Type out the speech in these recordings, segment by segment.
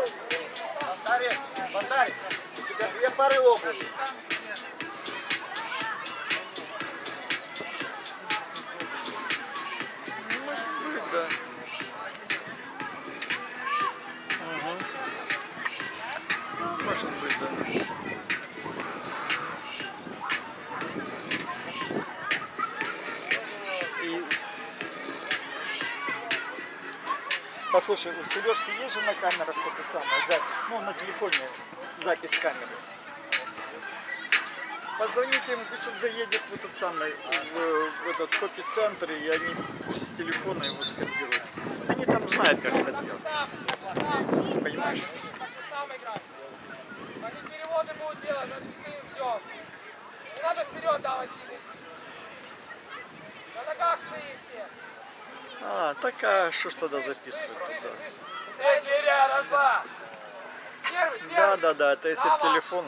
Бондарик, Бондарик, у тебя две пары обуви. Послушай, у Сережки есть же на камерах это самое, запись, ну, на телефоне запись камеры. Позвоните ему, пусть он заедет в этот самый, в, в этот копи-центр, и они пусть с телефона его скопируют. Они там знают, как это сделать. Понимаешь? Они переводы будут делать, значит стоим ждем. Не надо вперед, да, Василий. На ногах стоим все. А, так а что ж тогда записывать туда? Третий ряд, раз, два. Первый, первый. Да, да, да, это если б телефон.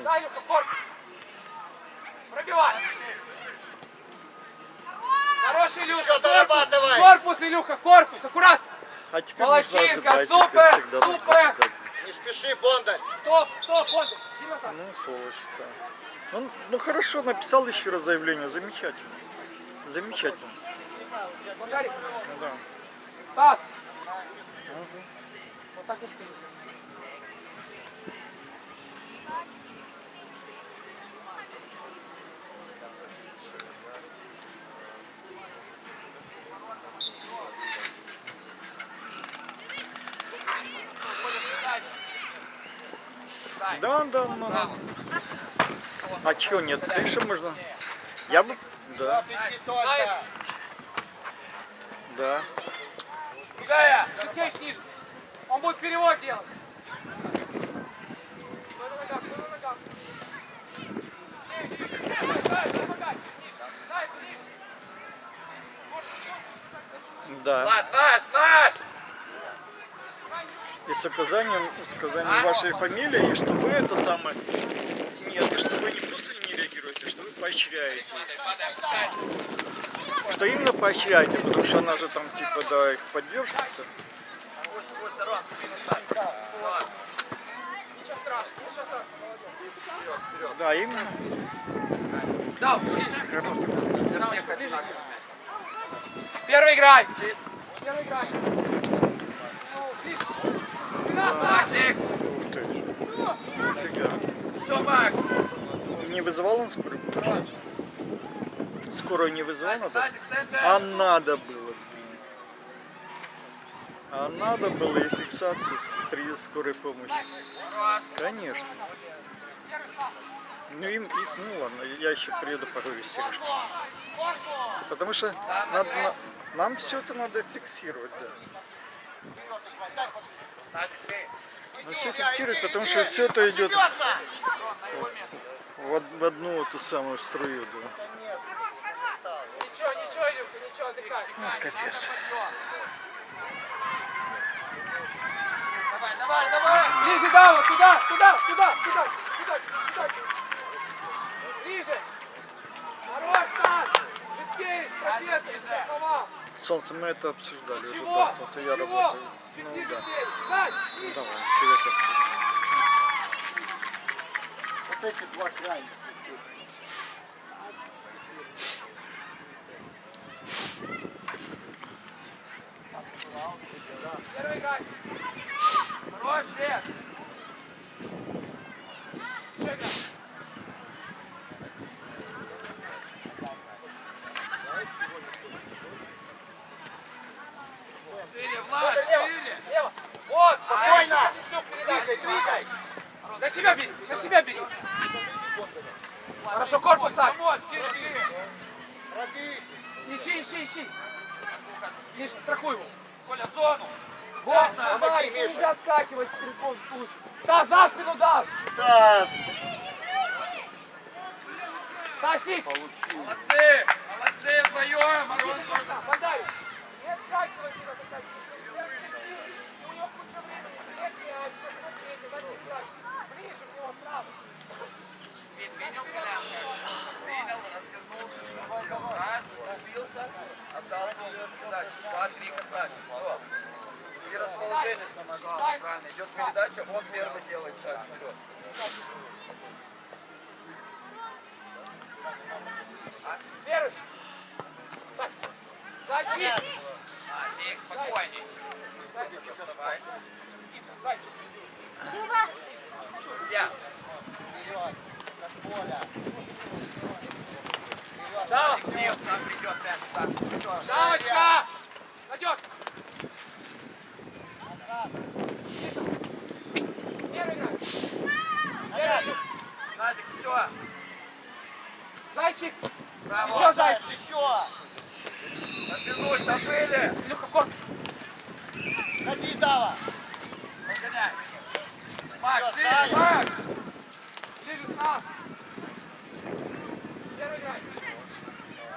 Пробивай. Хороший, Илюха, Всё, корпус. дорабатывай. Корпус, Илюха, корпус, аккуратно. А теперь Молодчинка, супер, супер. Не спеши, Бондарь. Стоп, стоп, назад. Ну, сволочь, да. Он, ну хорошо, написал еще раз заявление, замечательно. Замечательно. Бондарик, Ну, да. Стас. Вот так и стоит. Да, да, ну. А чё нет? Конечно, можно. Я бы. Да. Да. Гая, чуть ниже. Он будет перевод делать. Да. Наш, наш! И с указанием, с указанием вашей фамилии, и что вы это самое. Нет, и что вы не просто не реагируете, что вы поощряете. Что именно поощряете, потому что она же там типа да их поддержит. Да, именно. Да. Первый играй. Первый играй. Все, Макс. Не вызывал он скорую? Скорую не вызывал надо? А надо было. блин. А надо было и фиксации с- при скорой помощи. Конечно. Ну им, их, ну ладно, я еще приеду поговорю с Сережкой. Потому что надо, на- нам все это надо фиксировать, да. Ну, все фиксировать, потому что все это идет в, в одну эту самую струю, да. Ничего, ничего, Илюха, ничего, отдыхай. Капец. Давай, давай, давай. Ближе, да, вот туда, туда, туда, туда, туда, туда. Ближе. Хорош, Стас. Быстрее, профессор, страховал. Солнце, мы это обсуждали уже, да, солнце, я работаю. Ну да, ниже. давай, отсюда. Вот эти два крайних. Первый играй. Хорош, Свет. Еще играй. Шире, Влад, шире. Лево. Вот, спокойно. Двигай, двигай. На себя бери, на себя бери. Хорошо, корпус ставь. Ищи, ищи, ищи. Миша, страхуй его. Коля, в зону. Вот, давай, Миша. Нельзя отскакивать в любом случае. Да, за спину даст. Стас. Тасик. Молодцы! Молодцы вдвоем! Подай. Не отскакивай, не отскакивай. У него куча времени. Третья, третья, возьми играть. Ближе к нему сразу. Принял колянка. Принял, развернулся, что сделал. Раз, зацепился, отдал передачу. Два, три касания. Все. И расположение самое главное. Правильно. Идет передача. он первый делает шаг вперед. Первый. А, Ник, спокойней. Вставай. Зайчик. Я. Вперед. Как поля. Нет, нам придет мяч. Давочка. Надежка. Первый играй. Первый. Все. Зайчик. Браво. Еще зайчик. Еще. Развернуть, были. Илюха, корпус. Ходи, Дава. Разгоняй. Макс, Всё, шире, Заяц. Макс. Ближе с нас. Первый играй.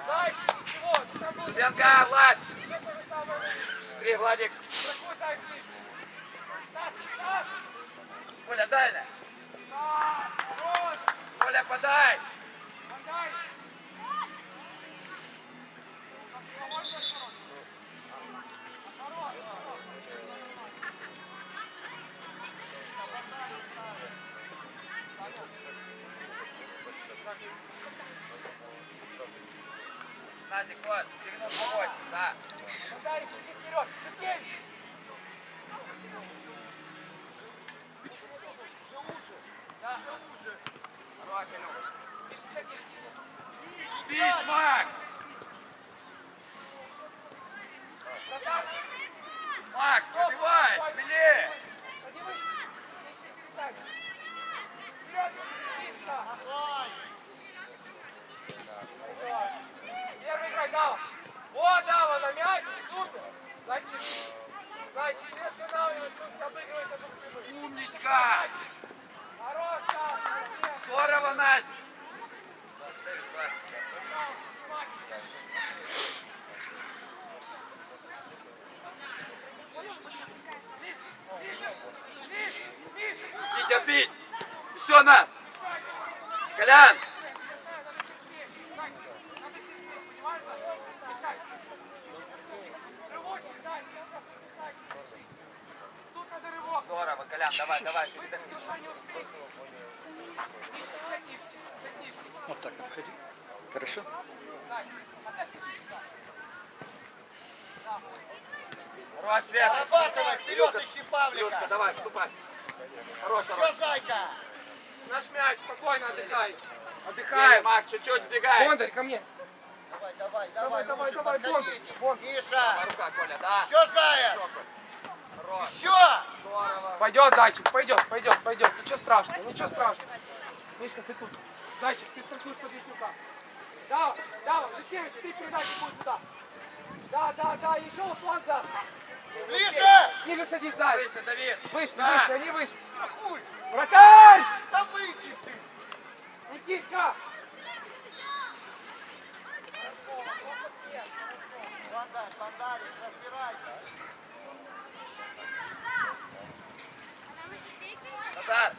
Зайчик. Чего? Ну, там был Бенка, Влад. все то же самое. Быстрее, Владик. Такой зайчик ближе. Стас, Стас. Коля, дальше. Стас. Вот. Коля, подай. Подай. Назик, вот. 98, да. Подай, ищи вперед. Шевкевич. Да. Хорош, Илюх. Ищи садись. Бить, Макс. Макс, пробивай, смелее. Ищи передачу. Вперед. Играй, Дава. О, Дава, на мяч, супер. Зайчик. Зайчик, не останавливайся, он обыгрывает эту прямую. Умничка. Хорош, Дава. Здорово, Назик. Витя, бить. Все, нас. Колян. Здорово, Колян, давай, давай, передохни. Вот так обходи. Хорошо? Хорош, свет. Зарабатывай, вперед, ищи Илюшка, Павлика. давай, вступай. Хорош, Все, зайка. Наш мяч, спокойно отдыхай. Эй, Отдыхаем. Макс, чуть-чуть сдвигай. Бондарь, ко мне. Давай, давай, Давай, давай, давай, давай. Миша, Рука, Коля, да. все, заяц. Здорово. Пойдет, зайчик, пойдет, пойдет, пойдет. Ничего страшного, ничего страшного. Мишка, ты тут. Зайчик, ты страхуешь под веснука. Да, да, Житкевич, ты передачи будет туда. Да, да, да, еще у фланга. Ближе. Ниже садись, зайчик. Выше, Давид. Выше, Да. выше, они выше. Страхуй. Вратарь! Да выйди ты. Никитка! Бондарик, разбирайся. Назад.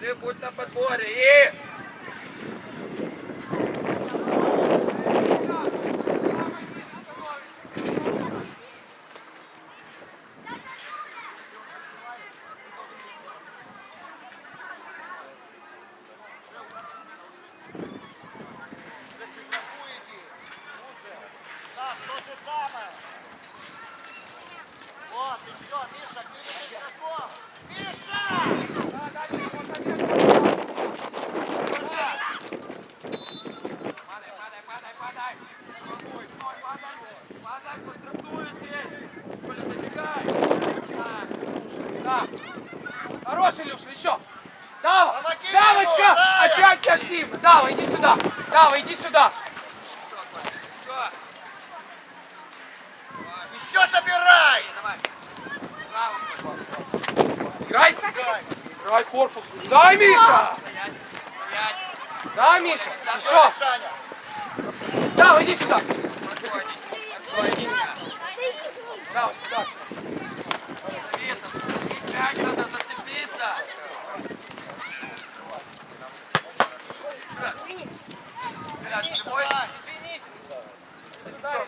Держи, будь на подборе. И... Страхуй иди. Слушай. Да, то же самое. Вот, еще, Миша, перед игроком. Миша! Да, да, Миша, вот так, Падай, падай, падай, падай. Ой, стой, падай. Падай, пострахуй здесь. Коля, добегай. Да. Хороший, Илюша, еще. Дава! Помоги Давочка! ему, Зая! Опять неактивно. Дава, иди сюда. Дава, иди сюда. Все. Еще забирай! Давай. Браво, Коля. Играй. Играй. Играй корпус. Дай, Миша! Стоять. Стоять. Да, Миша. Еще. Саня. Дава, иди сюда. Спокойненько. Спокойненько. Давочка, да. Видно, мяч надо зацепиться. Колян, живой? Извините. Все,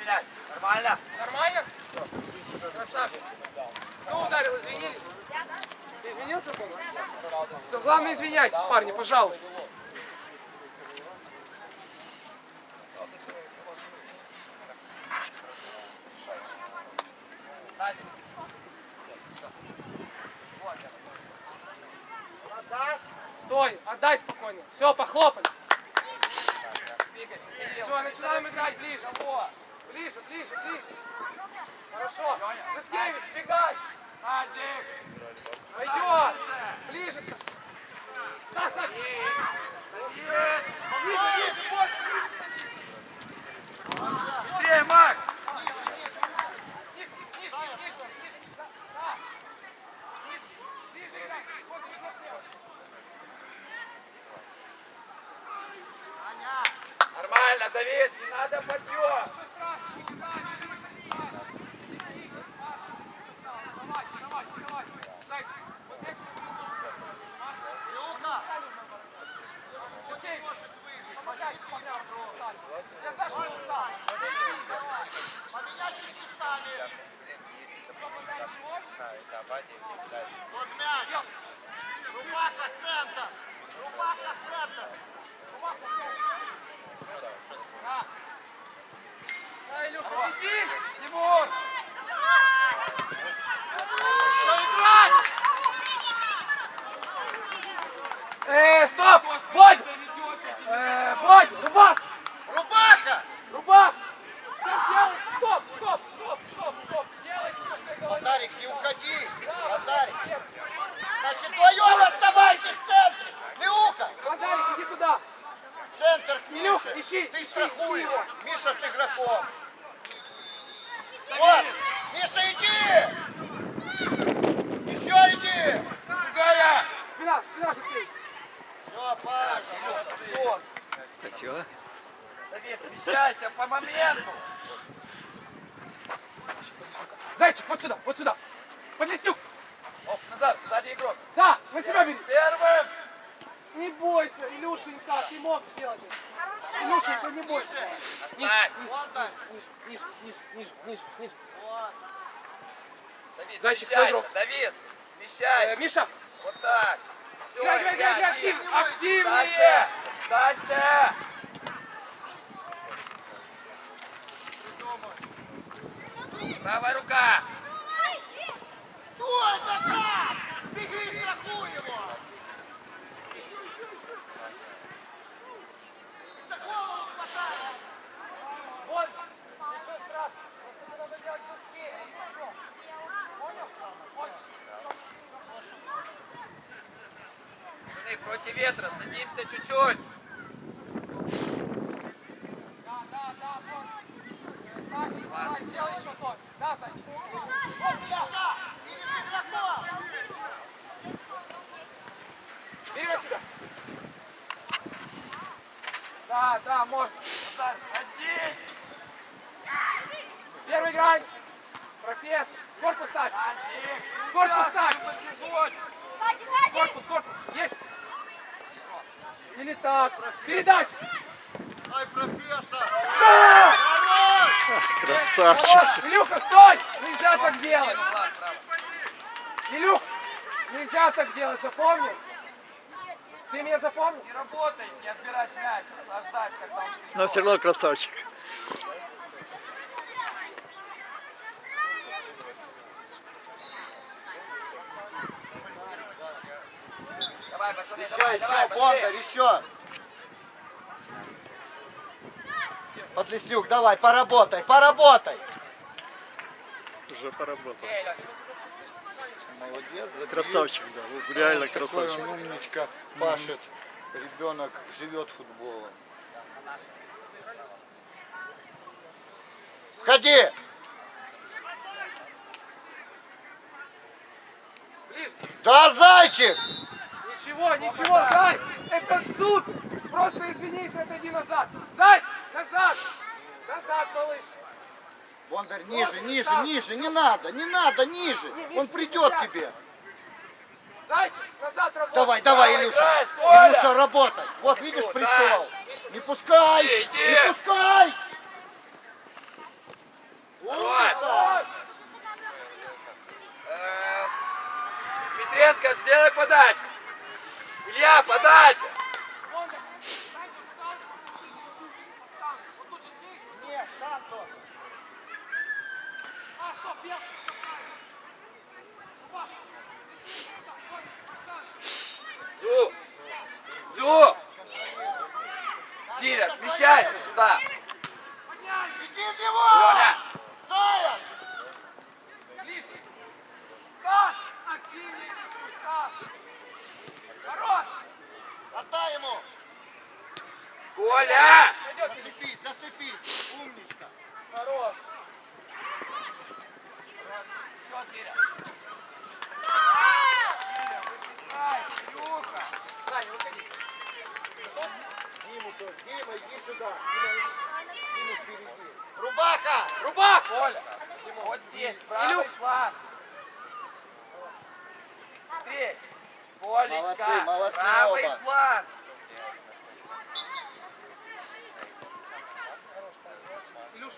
Поменять? Нормально? Нормально? Красавчик. Ну, дай Извинился был? Все, главное извиняйтесь, парни, пожалуйста. Стой, отдай спокойно. Все, похлопали. Все, начинаем играть ближе. Ближе, ближе, ближе. Хорошо. Житкевич, бегай. Назик! Пойдет. Ближе. Да, Сань. Давид! Ближе, ближе, больше, Быстрее, Макс! ближе. Ниже, ниже, ниже, ниже. Да, да. Ниже, ближе играй. Вот, вот, вот. Нормально, Давид, не надо подъем! Ничего страшного, не играй, не играй. Давай, давай, давай. Зайчик, вот это. Люка! Окей. Помогай, помогай, устали. Я знаю, что вы устали. Поменяйтесь местами! Вот мяч! Рубака, центр! Рубака, центр! Да. Да, Илюха, иди. Тимур! Все, играть! Э, стоп! Бодь! Э, Бодь, Рубак! Рубака! Рубак! Сейчас! Стоп, стоп, стоп, стоп, стоп! Делай, что. Дарик, не уходи! Дарик! Значит, вдвоем оставайтесь в центре! Люка! Бондарик, иди туда! Центр к Мише! ищи, Ты ищи, его. Миша с игроком! Вот! Миша, иди! Еще иди! Другая! Спина, спина ты! Все, Паша! Вот. Спасибо. Давид, смещайся по моменту! Зайчик, вот сюда, вот сюда! Подлеснюк! Оп, назад, сзади игрок! Да, на себя бери! Первым! Не бойся, Илюшенька, ты мог сделать это! Илюшенька, не бойся! Ниже, Так. ниже, ниже, ниже, ниже, ниже, ниже. Вот! Давид, Зайчик, кто смещайся! игрок? Давид, Э, смещайся! Миша, Вот так! Все, играй, играй, играй, играй, активнее, активнее! Дальше! Дальше! Правая рука! Стой, назад! Беги, страхуй его! За голову хватай! Вон, ничего страшного, просто надо делать быстрее. Понял? Понял? Пацаны, против ветра, садимся чуть-чуть! Да, да, да. Сзади, давай, сделай еще то. Да, Зайчик. Вот Миша! Иди в игроком! Бери на себя. Да, да, можно. Садись! Первый играй. Профессор. Корпус ставь. Корпус ставь. Корпус, корпус. Есть. Или так. Передача. Ай, профессор! Да! Красавчик. Илюха, стой! Нельзя так делать. Илюх, нельзя так делать, запомнил? Ты меня запомнил? Не работай, не отбирать мяч, наслаждайся, Но все равно красавчик. Давай, пацаны, Еще, давай, еще, давай, Бондарь, еще! Подлеснюк, давай, поработай, поработай! Уже поработал. Молодец, забери. Красавчик, да. вот Реально Такой красавчик. он умничка, пашет. Ребенок живет футболом. Входи! Ближе. Да, зайчик! Ничего, ничего, Зайц, это супер. Просто извинись, отойди назад. Зайц, назад. Назад, малыш. Бондарь, ниже, ниже, ниже, не надо, не надо, ниже. Он придет тебе. Зайчик, назад работай. Давай, давай, Илюша. Илюша, работай. Вот, видишь, пришел. Не пускай, не пускай. Умница. Э, Петренко, сделай подачу. Илья, подача. Нет, там тоже. Зу. Зу. Киря, смещайся сюда. Иди в него! Леня. Заяц! Ближе. Стас! Активнее, Стас! Хорош! Отдай ему! Коля. Пойдет, Зацепись, зацепись! Умничка! хорош! Что, Киря? Ай, Илюха! Саня, выходи. Диму тоже. Дима, иди сюда. Дима, Дима впереди. Рубака! Рубах! Коля. Вот здесь, правый Илюх. фланг. Быстрей. Колечка. Молодцы Правый оба. фланг. Илюш,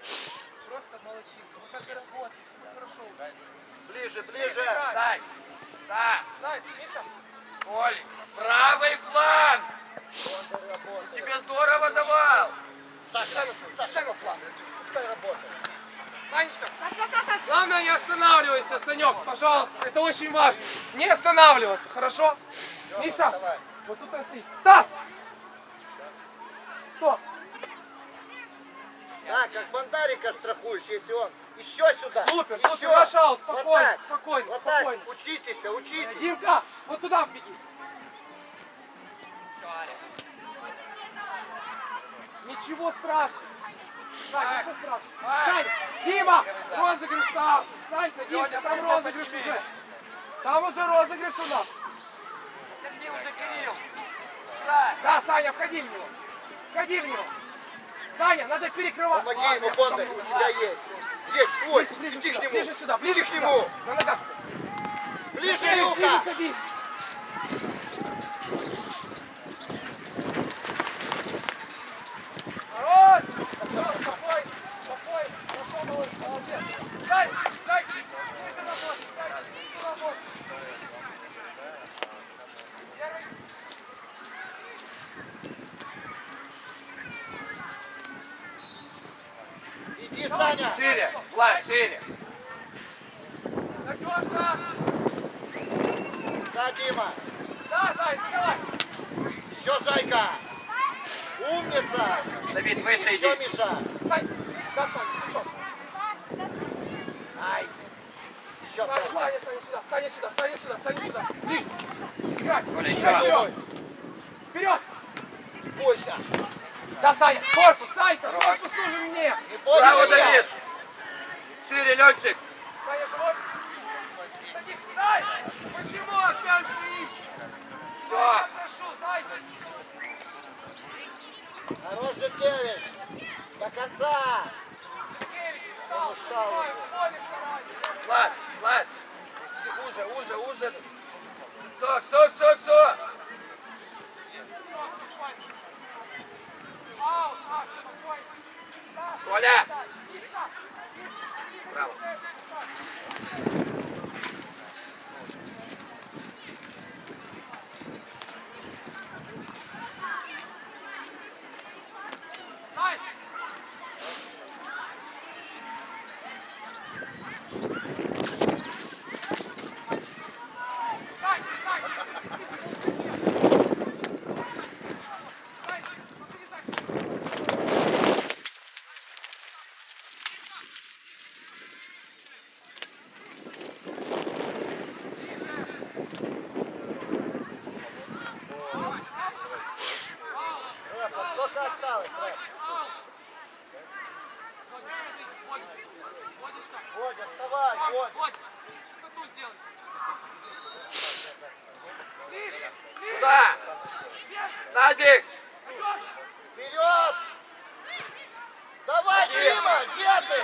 просто молодчинка. Вы как и работаете, хорошо. Ближе, ближе! Дай. Да. Дай, Миша. Коль. Правый фланг. Тебе здорово давал. Саша, Саша, Саша, пускай работает. Санечка. Главное, не останавливайся, Санек, пожалуйста. Это очень важно. Не останавливаться, хорошо? Миша, вот тут расти. Стас! Стоп! Да, как бандарика страхуешь, если он. Еще сюда. Супер, еще. супер, Машал, спокойно, Вот так. спокойно, Вот так. спокойно. Учитесь, учитесь. Димка, вот туда беги. Ничего страшного. Сань, ничего страшного. Сань, Дима, розыгрыш там. Санька, Димка, там розыгрыш уже. Там уже розыгрыш у нас. Где уже Кирилл? Да. Да, Саня, входи в него. Входи в него. Саня, надо перекрывать. Помоги ему, Бондарь, у тебя есть. Есть твой. Ближе, ближе Иди к сюда, нему. ближе сюда, ближе Иди к сюда. нему. На ногах стой. Ближе, Люка. Дима, садись. Хорош! Спокойно, спокойно, хорошо, молодец, молодец. Дай, дай, быстро работай, дай, быстро работай. Первый. Иди, Саня. Шире. Влад, шире. Надежно. Да, Дима. Да, Зай, закрывай. Еще, Зайка. Умница. Давид, выше иди. Миша. Сань, да, Сань, смычок. Ай. Еще, Саня, Саня. Саня, Саня сюда, Саня сюда, Саня сюда, Саня сюда. Играть. Коля, еще. Вперед. Бойся. Да, Саня, корпус, Санька, корпус нужен мне. Не бойся. Браво, меня. Давид. Шире, летчик. Саня, корпус. Садись, Сань. Почему опять стоишь? Все. Я прошу, Саня. Хорош же, Кевин. До конца. Влад, Влад. Уже, уже, уже. Все, все, все, все. Коля. да, Мишка. Браво. Сань. Сань, Сань. Сань, смотри, Сань. Рэп, а сколько осталось, Рэп? Водишка. Водя, вставай, Водя. Вот, чистоту сделай. Ближе, ближе. Куда? Назик. Вперед! Давай, Дима, где ты?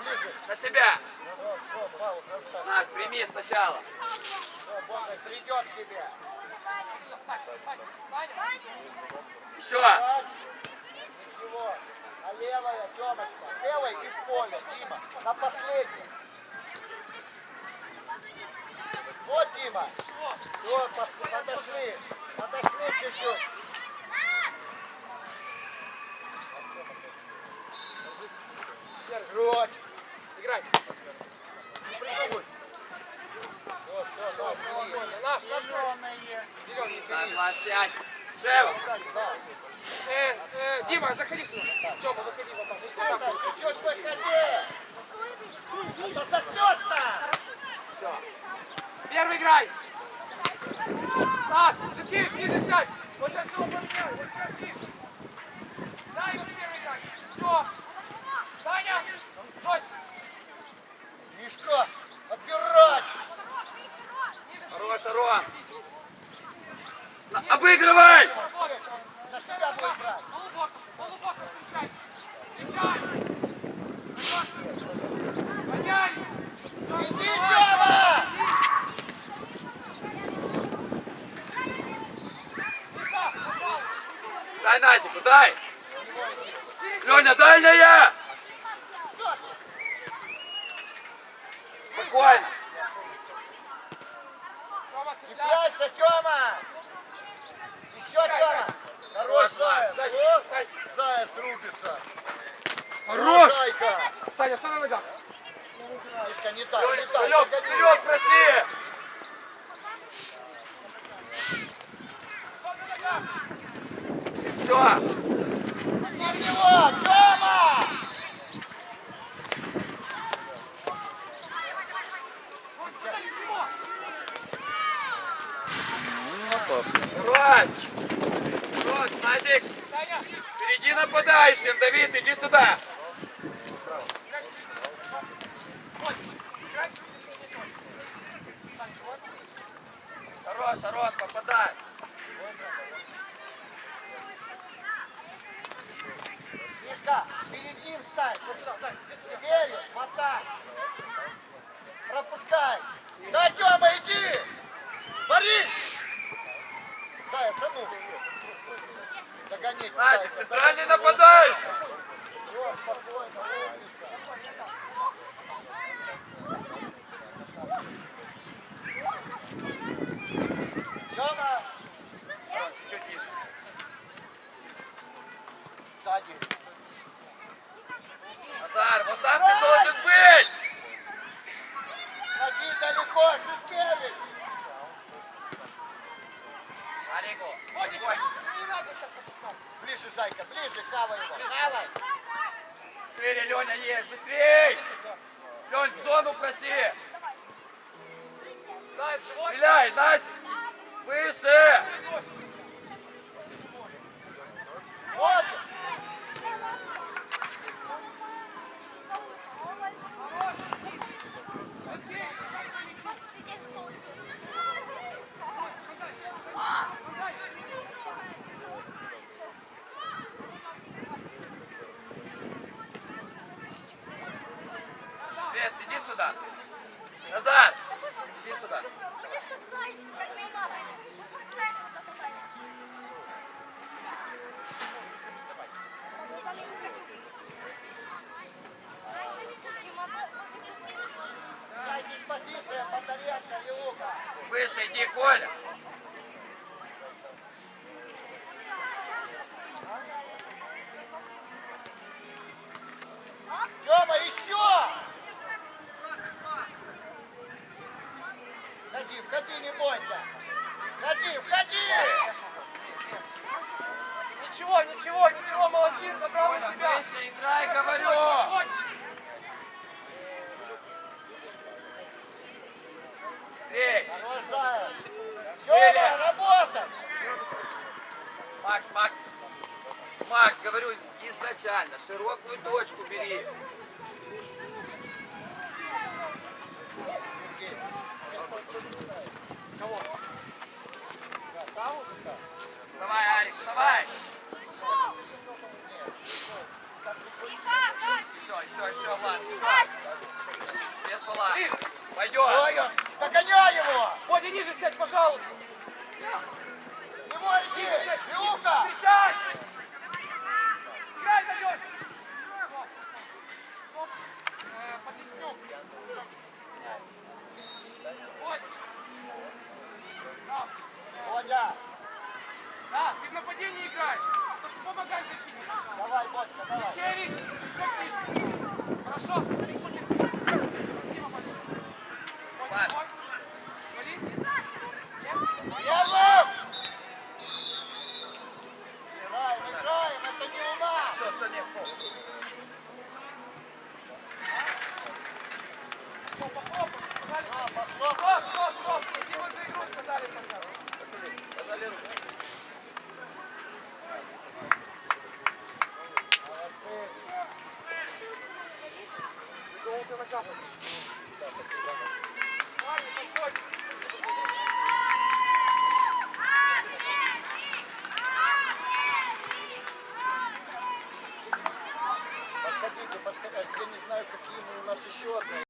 Ближе. На себя. Вот, вот, Павел, хорошо. Нас, прими сначала. Все, Бондарь придет к тебе. Сань, Сань, Саня. Еще. Так. Ничего. А левая, Темочка. Левой и в поле, Дима. На последней. Дима. Вот, подошли. Подошли чуть-чуть. Крочь. Играй. Наш, наш. Зеленый, сядь. Шева. Э, э, Дима, заходи сюда. Тёма, выходи вот так. Вот так. Чуть-чуть выходи. А то заснешь-то. Все. Первый играй. Стас, Житкевич, ниже сядь. Вот сейчас его поменяю. Вот сейчас ниже. Дай ему первый играй. Все. Саня, жестче. Мишка, отбирать. Хорош, Арон. На- Обыгрывай! На себя будешь брать. Полубок, полубок включай. Включай. Поднялись. Иди, Тёма. Миша, пожалуйста. Дай Назику, дай! Леня, дальняя! Спокойно! Цепляйся, Тёма. Еще, Тёма. Хорош, Заяц. Вот. Заяц рубится. Хорош! Зайка. Саня, стой на ногах. Мишка, не так, не так. погоди. вперед, проси! Все! Иди в него, Тёма. Вот сюда, не в него. Опасно. Хорош! Хорош, Назик! Впереди нападающим! Давид, иди сюда! вот. Играй. Хорош, Арон, попадай! Мишка, перед ним стань. Вот сюда, Сань, иди сюда. Теперь, смотай. Пропускай. Да, Тёма, иди. Борис. Заяц, а ну. Догони. Назик, центральный нападающий! Всё, спокойно, умница. Тёма, Чуть ниже. сзади. Назар, вот там ты должен быть! Ходи далеко, так пропускать. Ближе, Зайка, ближе, кавай его. Кавай. Шире, Леня, есть, быстрей! Лень, в зону проси! Стреляй, Назик! Выше! Вот. Свет, иди сюда! Назар! Иди сюда! Зайчик, позиция, Бондаренко и Лука. Выше иди, Коля! Тёма, еще! Ходи, входи, не бойся. Ходи, входи! Ничего, ничего, ничего, молодчинка, брал на себя. Выше играй, говорю! Вот. Быстрей! Хорош, Заяц. Тёма, работай! Макс, Макс! Макс, говорю, изначально, широкую точку бери. Сергей, Кого? Давай, Арик, давай! Все, все, все, Влад, без! Ой, он, догоняй его! Бодя, ниже сядь, пожалуйста. Его иди! Люка! Встречай! нападение играй. Помогай защите. Давай, Ботька, давай.